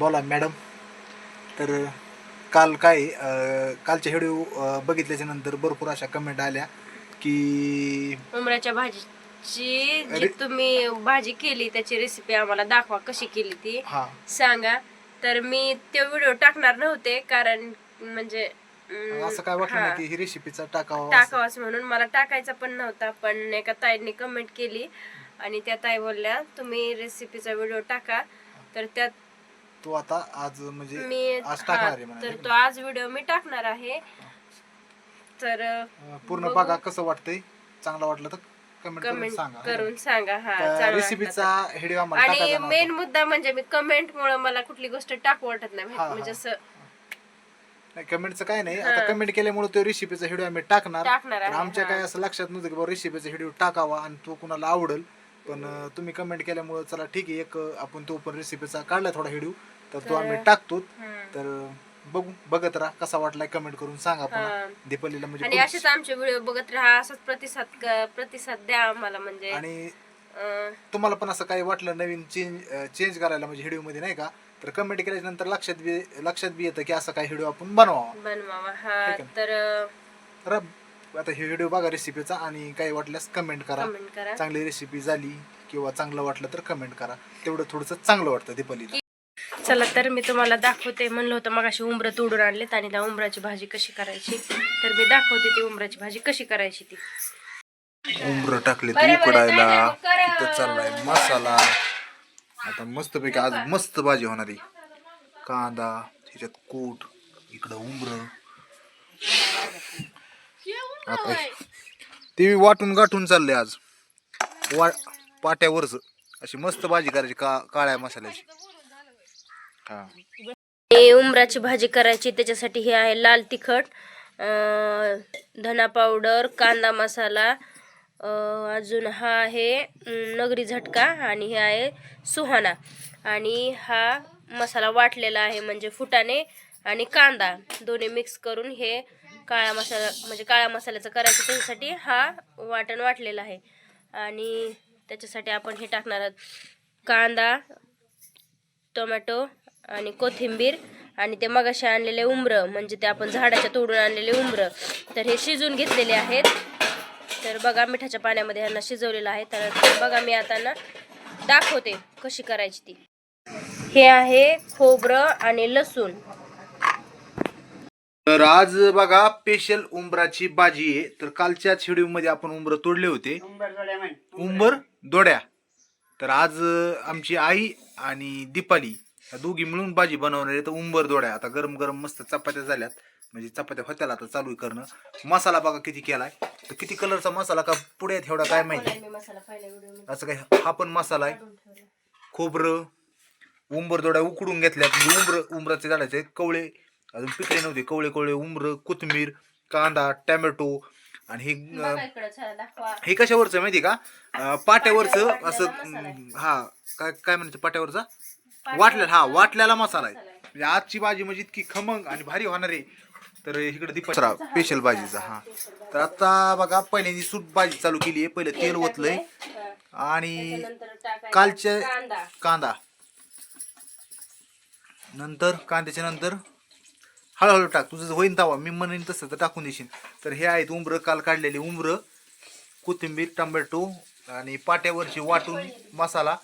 बोला मॅडम. तर काल काय अं, कालचे व्हिडिओ बघितल्याच्या नंतर भरपूर अशा कमेंट आल्या की उमराच्या भाजीची जी तुम्ही भाजी केली त्याची रेसिपी आम्हाला दाखवा कशी केली ती. हा. सांगा. तर मी ते व्हिडिओ टाकणार नव्हते कारण म्हणजे अं, असं काय वाटलं हा, नाही की ही रेसिपीचा टाकावा असं? टाकावाच म्हणून मला टाकायचा पण नव्हता पण एका ताईंनी कमेंट केली. आणि त्या ताई बोलल्या तुम्ही रेसिपीचा व्हिडिओ टाका. तर त्यात तो आता आज म्हणजे मी आज टाकणार आहे तर तो आज व्हिडिओ मी टाकणार आहे तर अं, पूर्ण बघा कसं वाटतंय चांगलं वाटलं तर कमेंट करून कमेंट सांगा करून सांगा हा त्या चांगला रेसिपीचा वाटला व्हिडिओ तर. आम्हाला आणि टाकायचा मेन. मुद्दा म्हणजे मी कमेंट मुळे मला कुठली गोष्ट टाकू वाटत नाही हा, हा. म्हणजे असं नाही कमेंटचं काय नाही. आता कमेंट केल्यामुळे तो रेसिपीचा व्हिडिओ आम्ही टाकणार टाकणार तर आहे, आमच्या. काय असं लक्षात नव्हतं की बाबा रेसिपीचा व्हिडिओ टाकावा आणि तो कुणाला आवडेल पण तुम्ही कमेंट केल्यामुळे चला ठीक आहे एक आपण तो पण रेसिपीचा काढला थोडा व्हिडिओ तर तो आम्ही टाकतो. तर बघू बघत राहा कसा वाटलाय कमेंट करून सांगा. पुन्हा दीपालीला म्हणजे आणि असेच आमचे व्हिडिओ बघत राहा असंच प्रतिसाद क- प्रतिसाद द्या आम्हाला म्हणजे. आणि अं, तुम्हाला पण असं काही वाटलं नवीन चेंज चेंज करायला म्हणजे व्हिडिओमध्ये नाही का? तर कमेंट केल्याच्यानंतर लक्षात बी लक्षात बी येतं की असं काही व्हिडिओ आपण बनवावा. बनवावा. हा ठीक आहे. तर तर आता हे व्हिडिओ बघा रेसिपीचा आणि काही वाटल्यास कमेंट करा. कमेंट करा. चांगली रेसिपी झाली किंवा चांगलं वाटलं तर कमेंट करा. तेवढं थोडंसं चांगलं वाटतं दीपालीला चला तर मी तुम्हाला दाखवते. म्हणलं होतं मग अशी उमरं तोडून आणलेत आणि त्या उमराची भाजी कशी करायची. तर मी दाखवते ती उमराची भाजी कशी करायची ती. उमरं टाकले बरं, उकडायला. इथं चाललाय मसाला. आता मस्तपैकी आज मस्त भाजी होणार आहे. कांदा त्याच्यात कूट इकडं उमरं. आता ते वाटून गाठून चाललंय आज. वा पाट्यावरच. अशी मस्त भाजी करायची का काळ्या मसाल्याची. हा. हे उमराची भाजी करायची त्याच्यासाठी हे आहे लाल तिखट अं, धना पावडर कांदा मसाला अजून हा आहे नगरी झटका आणि हे आहे सुहाना. आणि हा मसाला वाटलेला आहे म्हणजे फुटाणे आणि कांदा. दोन्ही मिक्स करून हे काळा मसाला म्हणजे काळा मसाल्याचं करायचं त्याच्यासाठी हा वाटण वाटलेला आहे. आणि त्याच्यासाठी आपण हे टाकणार आहोत. कांदा टोमॅटो आणि कोथिंबीर आणि ते मगाशी आणलेले उमरं म्हणजे ते आपण झाडाच्या तोडून आणलेले उमरं तर हे शिजून घेतलेले आहेत. तर बघा मिठाच्या पाण्यामध्ये ह्यांना शिजवलेलं आहे. तर बघा मी आता ना दाखवते कशी करायची ती. हे आहे खोबरं आणि लसूण. तर आज बघा स्पेशल उंबराची भाजी आहे. तर कालच्याच व्हिडिओमध्ये आपण उंबर तोडले होते. उंबर दोड्या. तर आज आमची आई आणि दीपाली या दोघी मिळून भाजी बनवणार आहे तर उंबर दोड्या. आता गरम गरम मस्त चपात्या झाल्यात. म्हणजे चपात्या होत्याला आता चालू आहे करणं. मसाला बघा किती केलाय. तर किती कलरचा मसाला का पुढे आहेत एवढा काय माहिती. असं काय हा पण मसाला आहे. खोबरं उंबर दोड्या उकडून घेतल्यात. म्हणजे उंबर उंबराचे झाडाचे आहेत कवळे अजून पिकले नव्हते. कवळे कवळे उंबर कोथिंबीर कांदा टॅमॅटो आणि हे हे कशावरचं आहे माहिती का? पाट्यावरचं असं हा काय काय म्हणायचं पाट्यावरचा? वाटलेला हा वाटलेला मसाला आहे. म्हणजे आजची भाजी म्हणजे इतकी खमंग आणि भारी होणार आहे. तर इकडे दीपा स्पेशल भाजीचा हा. तर आता बघा पहिल्यांदी सूट भाजी चालू केली आहे. पहिलं तेल ओतलंय. आणि कालच्या कांदा. कांदा. नंतर कांद्याच्या नंतर हळूहळू टाक. तुझं होईन तवा मी म्हणेन तसं तर टाकून देशील. तर हे आहेत उमरं काल काढलेली उमरं कोथिंबीर टोमॅटो आणि पाट्यावरची वाटून मसाला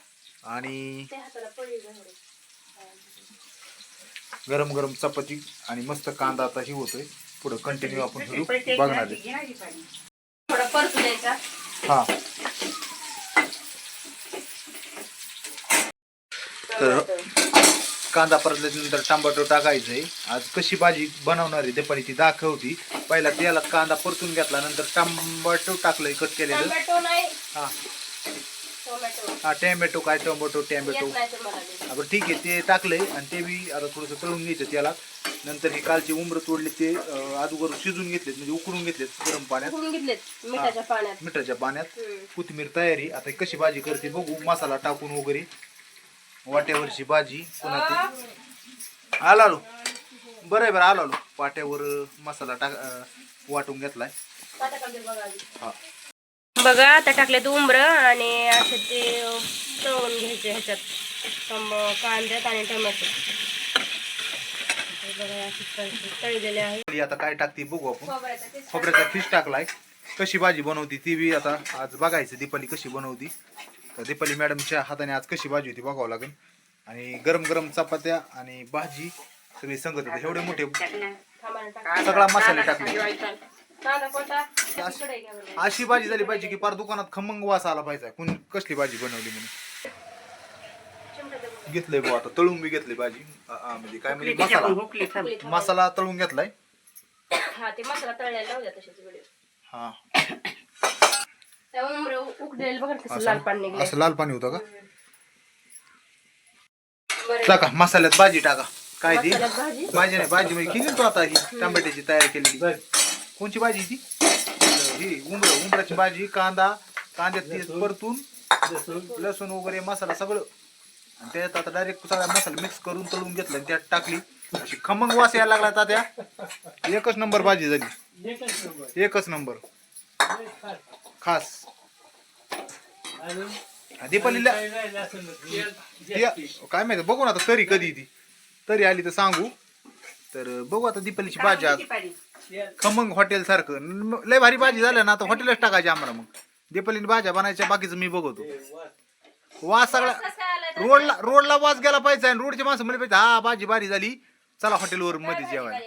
आणि गरम गरम चपाती आणि मस्त कांदा आता ही होतोय. पुढं कंटिन्यू आपण व्हिडिओ बघणार हा. तर कांदा परतल्यानंतर टमाटो टाकायचं आहे आज कशी भाजी बनवणार आहे ते पण ती दाखवती पहिला तेलात कांदा परतून घेतला नंतर टमाटो टाकलंय कट केलेलं. हा. टोमॅटो. हा टॅमॅटो काय टोमॅटो टॅमॅटो. आपण ठीक आहे ते टाकलंय आणि ते बी आता थोडंसं तळून घ्यायचं त्याला. नंतर हे कालचे उमरं तोडले ते अगोदर शिजून घेतलेत म्हणजे उकडून घेतलेत गरम पाण्यात. उकळून मिठाच्या पाण्यात. कोथिंबीर तयारी आता कशी भाजी करते बघू मसाला टाकून वगैरे. वाट्यावरची भाजी पुन्हा ती आलो आलो बरं आहे बरं आलो आलो वाट्यावर मसाला टाक वाटून घेतलाय. ते. हा. बघा आता टाकले उंबर आणि असे ते तळून घ्यायचे ह्याच्यात. कांद्यात आणि टोमॅटो. तळलेले आहे. आता काय टाकते बघू आपण. खोबऱ्याचा खिस टाकलाय. कशी भाजी बनवती ती बी आता आज बघायचं दीपाली कशी बनवती. दीपाली मॅडमच्या हाताने आज कशी भाजी होती बघावं लागेल आणि गरम गरम चपात्या आणि भाजी सगळी संगत होते एवढे मोठे. सगळा मसाले टाकले. अशी भाजी झाली पाहिजे की पार दुकानात खमंग वास आला पाहिजे कोणी कसली भाजी बनवली म्हणून. घेतलंय बुवा आता तळून बी घेतली भाजी म्हणजे काय म्हणजे मसाला. मसाला तळून घेतलाय हा उमर बघा कसं लाल पाणी असं लाल पाणी होतं का? बरं टाका मसाल्यात भाजी टाका. काय ती? मसाल्यात भाजी? भाजी नाही भाजी म्हणजे केली ना तू आता ही टमाट्याची तयारी केलेली. कोणची भाजी ती? ही उंबर उंबराची भाजी कांदा कांद्यात ती परतून लसूण. वगैरे मसाला सगळं. आणि त्याच्यात आता डायरेक्ट सगळा मसाला मिक्स करून तळून घेतला आणि त्यात टाकली. अशी खमंग वास यायला लागला तात्या एकच नंबर भाजी झाली. एकच नंबर खास. दीपालीला काय माहिती बघू ना आता तरी कधी ती. तरी आली तर सांगू. तर बघू आता दीपालीची भाजी आज. खमंग हॉटेल सारखं. लय भारी भाजी झाल्या ना आता हॉटेलच टाकायची आम्हाला मग. दीपालीने भाज्या बनायच्या बाकीचं मी बघतो. वास सगळा रोडला रोडला वास गेला पाहिजे आणि रोडचे माणसं म्हणले पाहिजे हा भाजी भारी झाली. चला हॉटेलवर मध्ये जेवायला.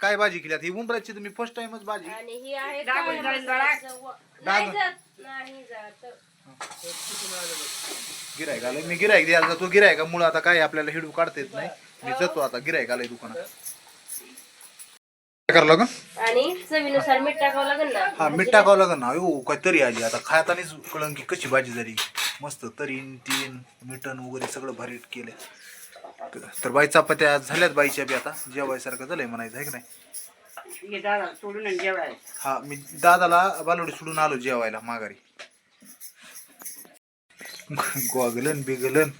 काय भाजी केली आता? ही उंबराची तुम्ही फर्स्ट टाइमच भाजी. आणि ही आहे डाळ काळ्या डाळ मसाल्याचं व- नाही डाळ. जात. नाही जात. गिरायक आलं मी गिरायक द्यायला जातो. गिरायका मुळे आता काय आपल्याला हिडू काढता येत नाही. मी जातो आता गिरायक आलंय दुकानात. काय करावं लागन? आणि चवीनुसार मीठ टाकावं लागेल ना? हा मीठ टाकावं लागेल ना. काय तरी आली. आता खातानीच कळन की कशी भाजी झाली. मस्त तरीन तीन मिटन वगैरे सगळं भारी केलं तर बाई चपात्या झाल्यात बाईच्या बी आता. जेवायसारखं झालंय म्हणायचं आहे की नाही? दादा सोडून हा मी दादाला बालोडी सोडून आलो जेवायला माघारी. गोगलन बिगलन.